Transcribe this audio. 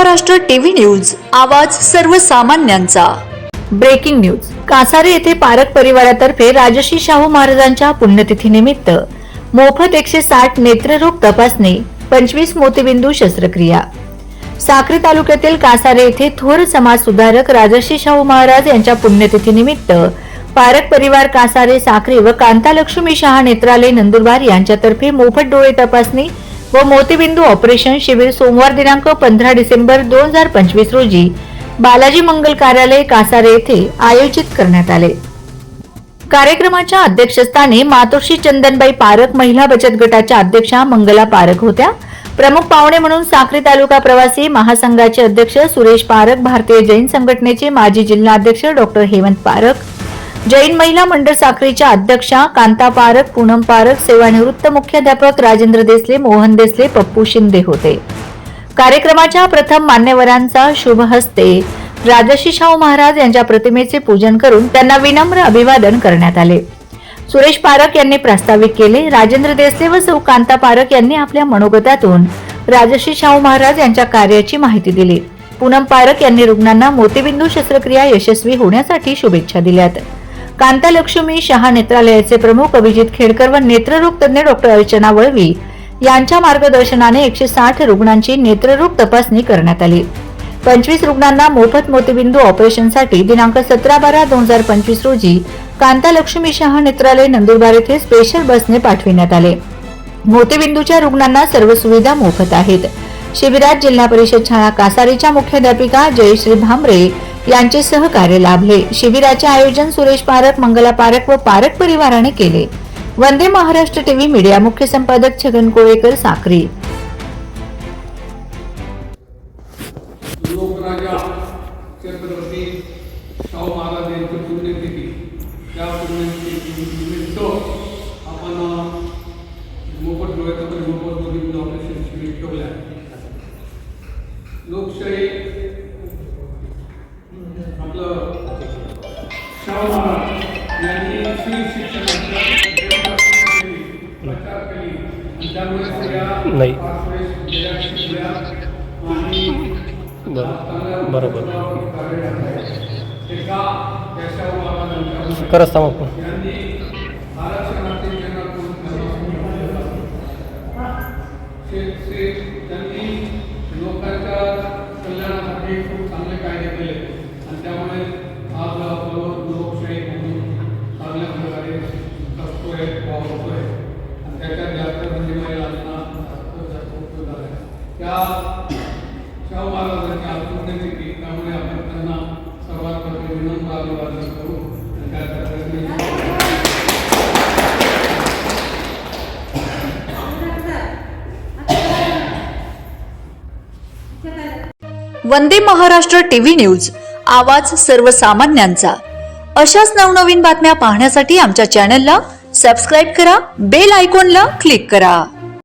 Maharashtra TV news आवाज सर्वसामान्यांचा. Breaking news. Kasare येथे पारक परिवारातर्फे राजश्री शाहू महाराजांच्या पुण्यतिथीनिमित्त मोफत एकशे साठ नेत्ररोग तपासणी पंचवीस मोतीबिंदू शस्त्रक्रिया. साक्री तालुक्यातील कासारे येथे थोर समाज सुधारक राजश्री शाहू महाराज यांच्या पुण्यतिथीनिमित्त पारक परिवार कासारे साक्री व कांता लक्ष्मी शहा नेत्रालय नंदुरबार यांच्यातर्फे मोफत डोळे तपासणी व मोतीबिंदू ऑपरेशन शिबिर सोमवार दिनांक पंधरा डिसेंबर दोन हजार पंचवीस रोजी बालाजी मंगल कार्यालय कासारे येथे आयोजित करण्यात आले. कार्यक्रमाच्या अध्यक्षस्थानी मातोश्री चंदनबाई पारक महिला बचत गटाच्या अध्यक्षा मंगला पारक होत्या. प्रमुख पाहुणे म्हणून साक्री तालुका प्रवासी महासंघाचे अध्यक्ष सुरेश पारक भारतीय जैन संघटनेचे माजी जिल्हा अध्यक्ष डॉक्टर हेमंत पारक जैन महिला मंडळ साखरीच्या अध्यक्षा कांता पारक पूनम पारक सेवानिवृत्त मुख्याध्यापक राजेंद्र देसले मोहन देसले पप्पू शिंदे होते. कार्यक्रमाच्या प्रथम मान्यवरांचा शुभ हस्ते राजर्षी शाहू महाराज यांच्या प्रतिमेचे पूजन करून त्यांना विनम्र अभिवादन करण्यात आले. सुरेश पारक यांनी प्रास्ताविक केले. राजेंद्र देसले व सौ कांता पारक यांनी आपल्या मनोगतातून राजर्षी शाहू महाराज यांच्या कार्याची माहिती दिली. पूनम पारक यांनी रुग्णांना मोतीबिंदू शस्त्रक्रिया यशस्वी होण्यासाठी शुभेच्छा दिल्यात. कांतालक्ष्मी शहा नेत्रालयाचे प्रमुख अभिजित खेडकर व नेत्ररोग तज्ज्ञ डॉक्टर अर्चना वळवी यांच्या मार्गदर्शनाने एकशे साठ रुग्णांची नेत्ररोग तपासणी करण्यात आली. पंचवीस रुग्णांना मोफत मोतीबिंदू ऑपरेशनसाठी दिनांक सतरा बारा दोन हजार पंचवीस रोजी कांतालक्ष्मी शहा नेत्रालय नंदुरबार येथे स्पेशल बसने पाठविण्यात आले. मोतीबिंदूच्या रुग्णांना सर्व सुविधा मोफत आहेत. शिबिरात जिल्हा परिषद शाळा कासारीच्या मुख्याध्यापिका जयश्री भामरे यांचे सहकार्य लाभले. शिबिराचे आयोजन सुरेश पारक मंगला पारक व पारक परिवाराने केले. वंदे महाराष्ट्र टीव्ही मीडिया मुख्य संपादक छगन कोळेकर साक्री. लोकराजा छत्रपती शाहू महाराज यांची पुण्यतिथी. त्या पुण्यतिथी निमित्त आपण मोफत मोफत ऑपरेशन शिबिर ठेवलं आहे. लोकशाही म्हणून चांगल्या प्रकारे जगतोय वावरतोय आणि त्याच्यात जास्त म्हणजे महिलांना जास्त जास्त उपयोग झाला आहे. त्या शाहू महाराजांच्या महाराजांची की त्यामुळे आपण त्यांना सर्वात प्रथम विनम्र अभिवादन करू आणि त्याचा प्रयत्न वंदे महाराष्ट्र टीव्ही न्यूज आवाज सर्वसामान्यांचा. अशाच नवनवीन बातम्या पाहण्यासाठी आमच्या चॅनलला सबस्क्राईब करा बेल आयकॉनला क्लिक करा.